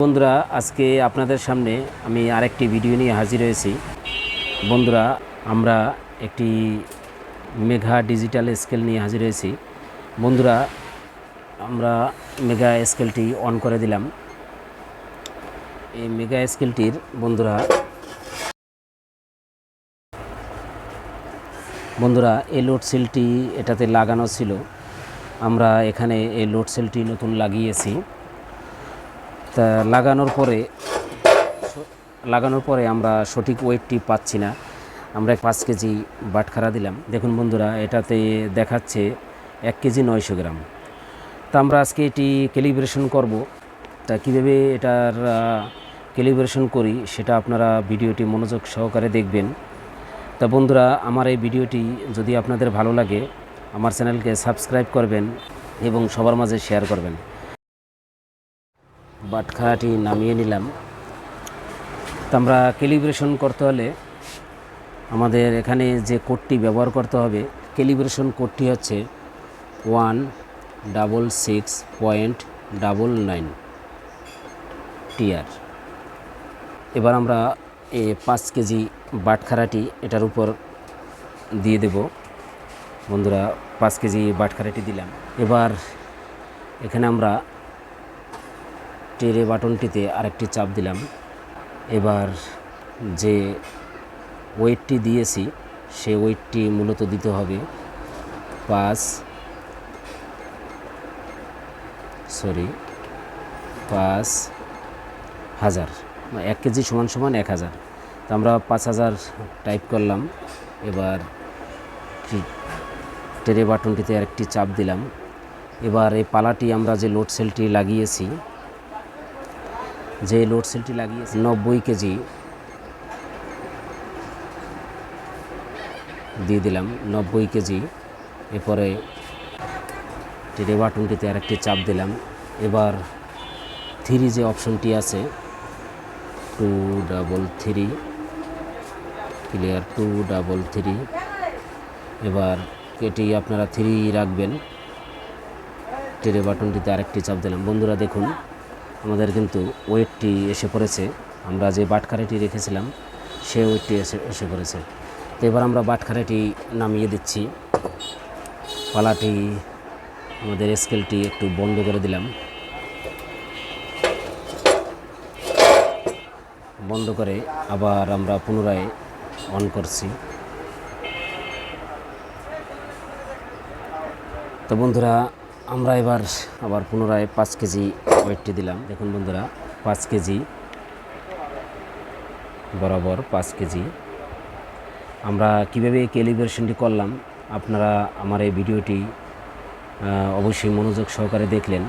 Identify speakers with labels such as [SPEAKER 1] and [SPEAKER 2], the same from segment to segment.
[SPEAKER 1] বন্ধুরা, আজকে আপনাদের সামনে আমি আরেকটি ভিডিও নিয়ে হাজির হয়েছি। বন্ধুরা, আমরা একটি মেঘা ডিজিটাল স্কেল নিয়ে হাজির হয়েছি। বন্ধুরা, আমরা মেঘা স্কেলটি অন করে দিলাম। এই মেঘা স্কেলটির বন্ধুরা বন্ধুরা, এই লোড সেলটি এটাতে লাগানো ছিল। আমরা এখানে এই লোড সেলটি নতুন লাগিয়েছি। তা লাগানোর পরে লাগানোর পরে আমরা সঠিক ওয়েটটি পাচ্ছি না। আমরা পাঁচ কেজি বাটখারা দিলাম। দেখুন বন্ধুরা, এটাতে দেখাচ্ছে এক কেজি নয়শো গ্রাম। তা আমরা আজকে এটি ক্যালিব্রেশন করব। তা কীভাবে এটার ক্যালিব্রেশন করি সেটা আপনারা ভিডিওটি মনোযোগ সহকারে দেখবেন। তা বন্ধুরা, আমার এই ভিডিওটি যদি আপনাদের ভালো লাগে, আমার চ্যানেলকে সাবস্ক্রাইব করবেন এবং সবার মাঝে শেয়ার করবেন। বাটখারাটি নামিয়ে নিলাম। তো আমরা ক্যালিব্রেশন করতে হলে আমাদের এখানে যে কোডটি ব্যবহার করতে হবে, ক্যালিব্রেশন কোডটি হচ্ছে one double six point double nine tare এবার আমরা এ পাঁচ কেজি বাটখারাটি এটার উপর দিয়ে দেব। বন্ধুরা, পাঁচ কেজি বাটখারাটি দিলাম। এবার এখানে আমরা টেরে বাটনটিতে আরেকটি চাপ দিলাম। এবার যে ওয়েটটি দিয়েছি, সে ওয়েটটি মূলত দিতে হবে পাঁচ, সরি, পাঁচ হাজার মানে এক কেজি সমান সমান এক হাজার। তো আমরা পাঁচ হাজার টাইপ করলাম। এবার টেরে বাটনটিতে আরেকটি চাপ দিলাম। এবার এই পালাটি আমরা যে লোড সেলটি লাগিয়েছি যে লোড সেলটি লাগিয়েছি, নব্বই কেজি। দিয়ে দিলাম নব্বই কেজি। এরপরে টেরে বাটনটিতে আরেকটি চাপ দিলাম। এবার থ্রি যে অপশনটি আছে, two double three, clear two double three. এবার এটি আপনারা থ্রি রাখবেন। টেরে বাটনটিতে আরেকটি চাপ দিলাম। বন্ধুরা দেখুন আমাদের কিন্তু ওয়েটটি এসে পড়েছে। আমরা যে বাটখারাটি রেখেছিলাম, সে ওয়েটটি এসে এসে পড়েছে। তো এবার আমরা বাটখারাটি নামিয়ে দিচ্ছি। পালাটি, আমাদের স্কেলটি একটু বন্ধ করে দিলাম। বন্ধ করে আবার আমরা পুনরায় অন করছি। তো বন্ধুরা আমরা এবার আবার পুনরায় পাঁচ কেজি ওয়েটটি দিলাম। দেখুন বন্ধুরা, পাঁচ কেজি বরাবর পাঁচ কেজি। আমরা কীভাবে ক্যালিব্রেশনটি করলাম, আপনারা আমার এই ভিডিওটি অবশ্যই মনোযোগ সহকারে দেখলেন।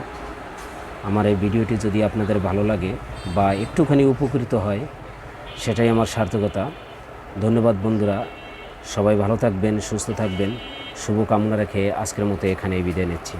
[SPEAKER 1] আমার এই ভিডিওটি যদি আপনাদের ভালো লাগে বা একটুখানি উপকৃত হয়, সেটাই আমার সার্থকতা। ধন্যবাদ বন্ধুরা, সবাই ভালো থাকবেন, সুস্থ থাকবেন। শুভ কামনা রেখে আজকের মতো এখানেই বিদায় নিচ্ছি।